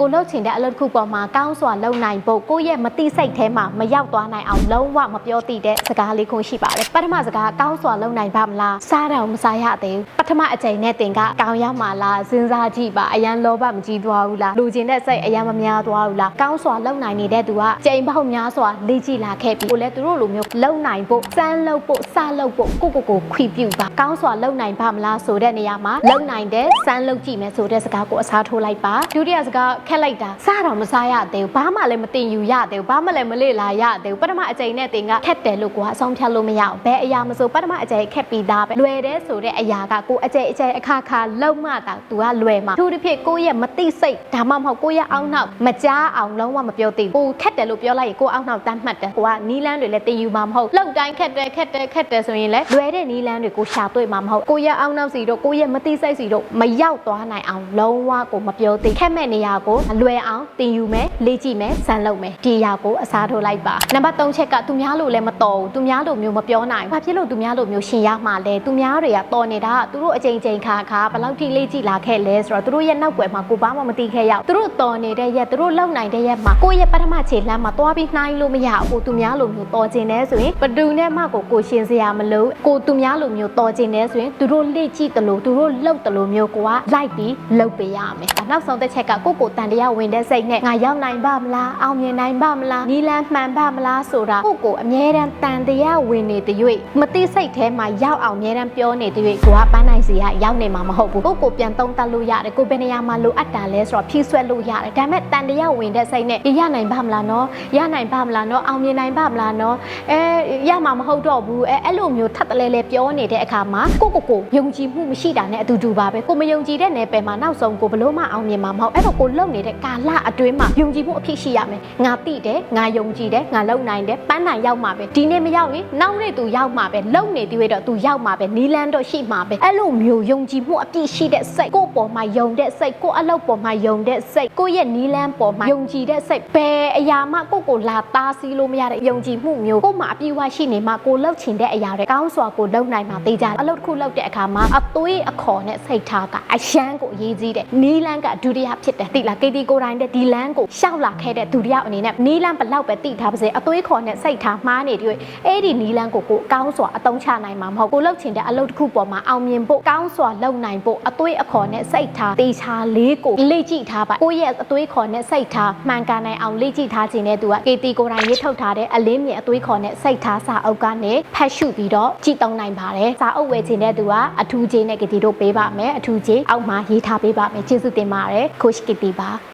ကိုလှုပ်ချင်တဲ့အလုပ်တစ်ခုပေါ်မှာကောင်းစွာလုပ်နိုင်ဖို့ကိုယ့်ရဲ့မတိစိတ်ထဲမှာမရောက်သွားနိုင်အောင်လုံးဝမပြောတည်တဲ့စကားလေးခုရှိပါတယ်ပထမစကားကောင်းစွာလုပ်နိုင်ပါမလားစားတော့မစားရသေးဘူးပထမအချိန်နဲ့တင်ကကောင်းရမှာလားစဉ်းစားကြည့်ပါအရန်လောဘမကြီးသွားဘူးလားလူကျင်တဲ့စိတ်အရန်မများသွားဘူးလားကောင်းစွာလုပ်နိုင်နေတဲ့သူကချိန်ပေါက်များစွာလေ့ကြည့်လာခဲ့ပြီးကိုလည်းသူတို့လိုမျိုးလုပ်နိုင်ဖို့စမ်းလုပ်ဖို့စလုပ်ဖို့ကိုကိုကိုခွေပြုပါကောင်းစွာလုပ်နိုင်ပါမလားဆိုတဲ့နေရာမှာလုပ်နိုင်တဲ့စမ်းလုပ်ကြည့်မယ်ဆိုတဲ့စကားကိုအစားထိုးလိုက်ပါဒုတိယစကားခက်လိုက်တာစားတော့မစားရသေးဘူးဘာမှလည်းမတင်ယူရသေးဘူးဘာမှလည်းမလေ့လာရသေးဘူးပထမအချိန်နဲ့တင်ကခက်တယ်လို့ကိုကအဆုံးဖြတ်လို့မရအောင်ဘယ်အရာမဆိုပထမအချိန်ခက်ပြီးသားပဲလွယ်တယ်ဆိုတဲ့အရာကကိုအကျိအကျိအခါခါလုံးမတာသူကလွယ်မှာသူတစ်ဖြစ်ကိုယ့်ရဲ့မတိစိတ်ဒါမှမဟုတ်ကိုယ့်ရဲ့အောက်နောက်မကြားအောင်လုံးဝမပြောသေးဘူးကိုခက်တယ်လို့ပြောလိုက်ရင်ကိုအောက်နောက်တမ်းမှတ်တယ်ကိုကနီးလန်းတွေလည်းတင်ယူမှာမဟုတ်လောက်တိုင်းခက်တယ်ခက်တယ်ခက်တယ်ဆိုရင်လည်းလွယ်တဲ့နီးလန်းတွေကိုရှာတွေ့မှာမဟုတ်ကိုယ့်ရဲ့အောက်နောက်စီတို့ကိုယ့်ရဲ့မတိစိတ်စီတို့မရောက်သွားနိုင်အောင်လုံးဝကိုမပြောသေးခက်မဲ့နေရာကိုအလွယ်အောင်တင်ယူမယ်လေ့ကြည့်မယ်စမ်းလုပ်မယ်ဒီအရာကိုအစားထိုးလိုက်ပါနံပါတ်3ချက်ကသူများလို့လည်းမတော်ဘူးသူများလို့မျိုးမပြောနိုင်ဘူးဘာဖြစ်လို့သူများလို့မျိုးရှင်ရမှာလဲသူများတွေကတော်နေတာကသူတို့အချိန်ချင်းခါခါဘယ်လောက်ထိလေ့ကြည့်လာခဲ့လဲဆိုတော့သူတို့ရဲ့နောက်ွယ်မှာကိုဘာမှမသိခဲ့ရဘူးသူတို့တော်နေတဲ့ရက်သူတို့လုံနိုင်တဲ့ရက်မှာကိုယ့်ရဲ့ပထမခြေလှမ်းမှာသွားပြီးနှိုင်းလို့မရဘူးသူများလို့မျိုးတော်ကျင်နေဆိုရင်ဘယ်သူနဲ့မှကိုကိုရှင်စရာမလိုကိုသူများလို့မျိုးတော်ကျင်နေဆိုရင်သူတို့လေ့ကြည့်တယ်လို့သူတို့လှုပ်တယ်လို့မျိုးကိုကလိုက်ပြီးလှုပ်ပေးရမယ်နောက်ဆုံးတစ်ချက်ကကိုကိုတန်တရားဝင်တဲ့စိတ်နဲ့ငါရောက်နိုင်ပါမလားအောင်မြင်နိုင်ပါမလားနီလန်းမှန်ပါမလားဆိုတာကိုကိုအမြဲတမ်းတန်တရားဝင်နေတဲ့၍မသိစိတ်ထဲမှာရောက်အောင်အမြဲတမ်းပြောနေတဲ့၍ကိုကပန်းနိုင်စီကရောက်နေမှာမဟုတ်ဘူးကိုကိုပြန်သုံးသပ်လို့ရတယ်ကိုဘယ်နေရာမှာလိုအပ်တာလဲဆိုတော့ဖြည့်ဆွဲလို့ရတယ်ဒါပေမဲ့တန်တရားဝင်တဲ့စိတ်နဲ့ရနိုင်ပါမလားနော်ရနိုင်ပါမလားနော်အောင်မြင်နိုင်ပါမလားနော်အဲရမှာမဟုတ်တော့ဘူးအဲအဲ့လိုမျိုးထပ်တလဲလဲပြောနေတဲ့အခါမှာကိုကိုကိုယုံကြည်မှုမရှိတာနဲ့အတူတူပါပဲကိုမယုံကြည်တဲ့နယ်ပယ်မှာနောက်ဆုံးကိုဘလို့မှအောင်မြင်မှာမဟုတ်အဲ့တော့ကိုလုံနေတဲ့ကာလအတွင်းမှာယုံကြည်မှုအဖြစ်ရှိရမယ်ငါတိတယ်ငါယုံကြည်တယ်ငါလုံနိုင်တယ်ပန်းနိုင်ရောက်မှာပဲဒီနေ့မရောက်ရင်နောက်နေ့သူရောက်မှာပဲလုံနေသေးတော့သူရောက်မှာပဲနီလန်းတော့ရှိမှာပဲအဲ့လိုမျိုးယုံကြည်မှုအပြည့်ရှိတဲ့စိတ်ကိုယ့်ပေါ်မှာယုံတဲ့စိတ်ကိုယ့်အလုပ်ပေါ်မှာယုံတဲ့စိတ်ကိုယ့်ရဲ့နီလန်းပေါ်မှာယုံကြည်တဲ့စိတ်ဘယ်အရာမှကိုယ့်ကိုလာသားစီးလို့မရတဲ့ယုံကြည်မှုမျိုးကိုယ့်မှာအပြည့်အဝရှိနေမှကိုယ်လှုပ်ချင်တဲ့အရာတွေကောင်းစွာကိုလုံနိုင်မှာသိကြတယ်အလုပ်တစ်ခုလုပ်တဲ့အခါမှာအသွေးအခေါ်နဲ့စိတ်ထားကအရှမ်းကိုအရေးကြီးတယ်နီလန်းကဒုတိယဖြစ်တယ်သိလားကေတီကိုတိုင်းတဲ့ဒီလန်းကိုရှောက်လာခဲ့တဲ့ဒုတိယအနေနဲ့နီလန်းဘလောက်ပဲသိထားပါစေအသွေးခေါ်နဲ့စိတ်ထားမှားနေတွေ့အဲ့ဒီနီလန်းကိုကိုကောင်းစွာအသုံးချနိုင်မှာမဟုတ်ကိုလှုပ်ချင်တဲ့အလုပ်တစ်ခုပေါ်မှာအောင်မြင်ဖို့ကောင်းစွာလုပ်နိုင်ဖို့အသွေးအခေါ်နဲ့စိတ်ထားတေချာလေးကိုလေ့ကြည့်ထားပါကိုယ့်ရဲ့အသွေးခေါ်နဲ့စိတ်ထားမှန်ကန်နိုင်အောင်လေ့ကြည့်ထားခြင်းတဲ့သူကကေတီကိုတိုင်းရေးထုတ်ထားတဲ့အလင်းမြင်အသွေးခေါ်နဲ့စိတ်ထားစာအုပ်ကနေဖတ်ရှုပြီးတော့ကြည့်သုံးနိုင်ပါတယ်စာအုပ်ဝယ်ခြင်းတဲ့သူကအထူးချင်းနဲ့ကေတီတို့ပေးပါမယ်အထူးချင်းအောက်မှာရေးထားပေးပါမယ်ကျေးဇူးတင်ပါတယ်ခိုးရှိကေတီပါ